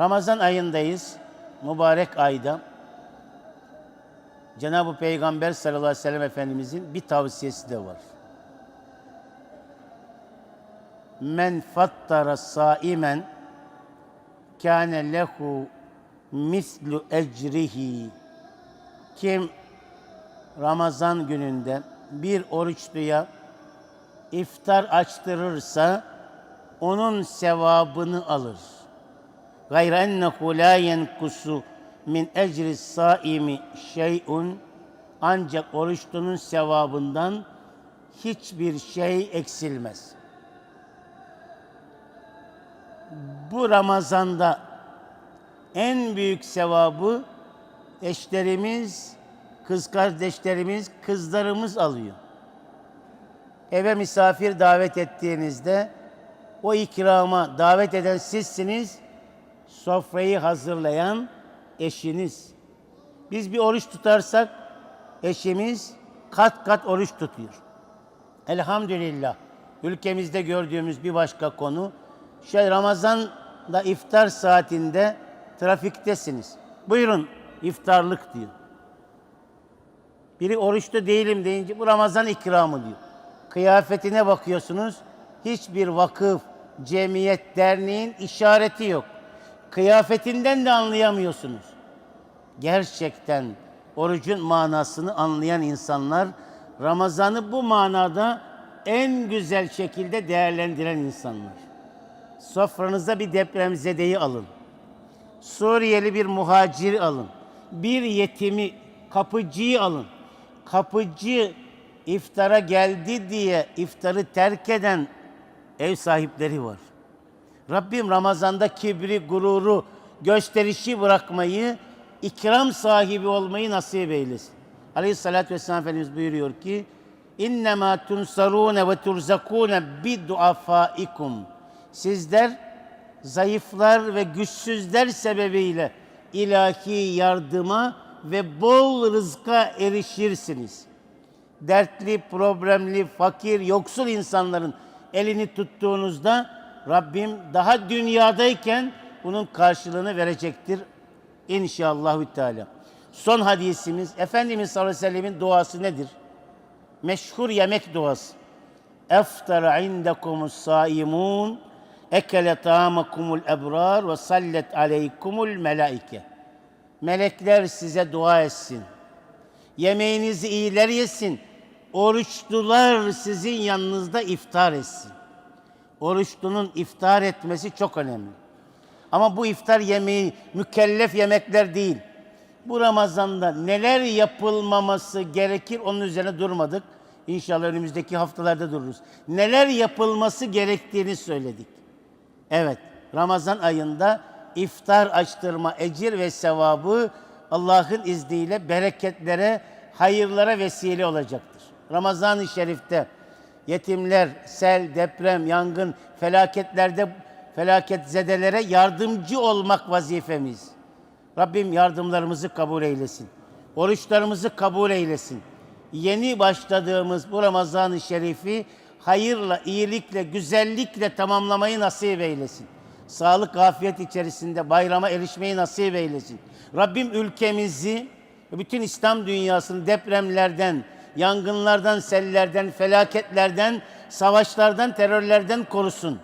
Ramazan ayındayız. Mübarek ayda. Cenab-ı Peygamber sallallahu aleyhi ve sellem Efendimizin bir tavsiyesi de var. Men fattara saimen kâne lehu mislu ecrihi. Kim Ramazan gününde bir oruçluya iftar açtırırsa onun sevabını alır. Gayre ennehu la yenkusu min ecri saimi şey'un ancak oruçlunun sevabından hiçbir şey eksilmez. Bu Ramazan'da en büyük sevabı eşlerimiz, kız kardeşlerimiz, kızlarımız alıyor. Eve misafir davet ettiğinizde o ikrama davet eden sizsiniz, sofrayı hazırlayan eşiniz. Biz bir oruç tutarsak eşimiz kat kat oruç tutuyor. Elhamdülillah. Ülkemizde gördüğümüz bir başka konu, şey Ramazan'da iftar saatinde trafiktesiniz. Buyurun iftarlık diyor. Biri oruçlu değilim deyince bu Ramazan ikramı diyor. Kıyafetine bakıyorsunuz. Hiçbir vakıf, cemiyet, derneğin işareti yok. Kıyafetinden de anlayamıyorsunuz. Gerçekten orucun manasını anlayan insanlar Ramazan'ı bu manada en güzel şekilde değerlendiren insanlar. Sofranıza bir depremzedeyi alın. Suriyeli bir muhaciri alın. Bir yetimi, kapıcıyı alın. Kapıcı iftara geldi diye iftarı terk eden ev sahipleri var. Rabbim Ramazan'da kibri, gururu, gösterişi bırakmayı, ikram sahibi olmayı nasip eylesin. Aleyhissalatü vesselam Efendimiz buyuruyor ki, tunsarûne ve turzakûne biduafâikum. Sizler zayıflar ve güçsüzler sebebiyle ilahi yardıma ve bol rızka erişirsiniz. Dertli, problemli, fakir, yoksul insanların elini tuttuğunuzda Rabbim daha dünyadayken bunun karşılığını verecektir inşallahü teala. Son hadisimiz Efendimiz sallallahu aleyhi ve sellemin duası nedir? Meşhur yemek duası. Eftara indekumus saimun ekele ta'amakumul ebrar ve sallet aleykumul melaike. Melekler size dua etsin. Yemeğinizi iyiler yesin. Oruçlular sizin yanınızda iftar etsin. Oruçlunun iftar etmesi çok önemli. Ama bu iftar yemeği mükellef yemekler değil. Bu Ramazan'da neler yapılmaması gerekir onun üzerine durmadık. İnşallah önümüzdeki haftalarda dururuz. Neler yapılması gerektiğini söyledik. Evet, Ramazan ayında iftar açtırma ecir ve sevabı Allah'ın izniyle bereketlere, hayırlara vesile olacaktır. Ramazan-ı Şerif'te yetimler, sel, deprem, yangın, felaketlerde felaket zedelere yardımcı olmak vazifemiz. Rabbim yardımlarımızı kabul eylesin. Oruçlarımızı kabul eylesin. Yeni başladığımız bu Ramazan-ı Şerif'i hayırla, iyilikle, güzellikle tamamlamayı nasip eylesin. Sağlık, afiyet içerisinde bayrama erişmeyi nasip eylesin. Rabbim ülkemizi bütün İslam dünyasını depremlerden, yangınlardan, sellerden, felaketlerden, savaşlardan, terörlerden korusun.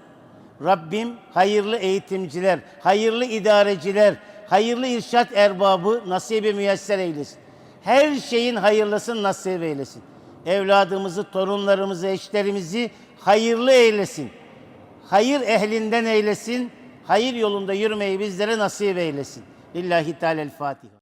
Rabbim hayırlı eğitimciler, hayırlı idareciler, hayırlı irşat erbabı nasibi müyesser eylesin. Her şeyin hayırlısını nasip eylesin. Evladımızı, torunlarımızı, eşlerimizi hayırlı eylesin. Hayır ehlinden eylesin. Hayır yolunda yürümeyi bizlere nasip eylesin. Lillahi Teala'l Fatiha.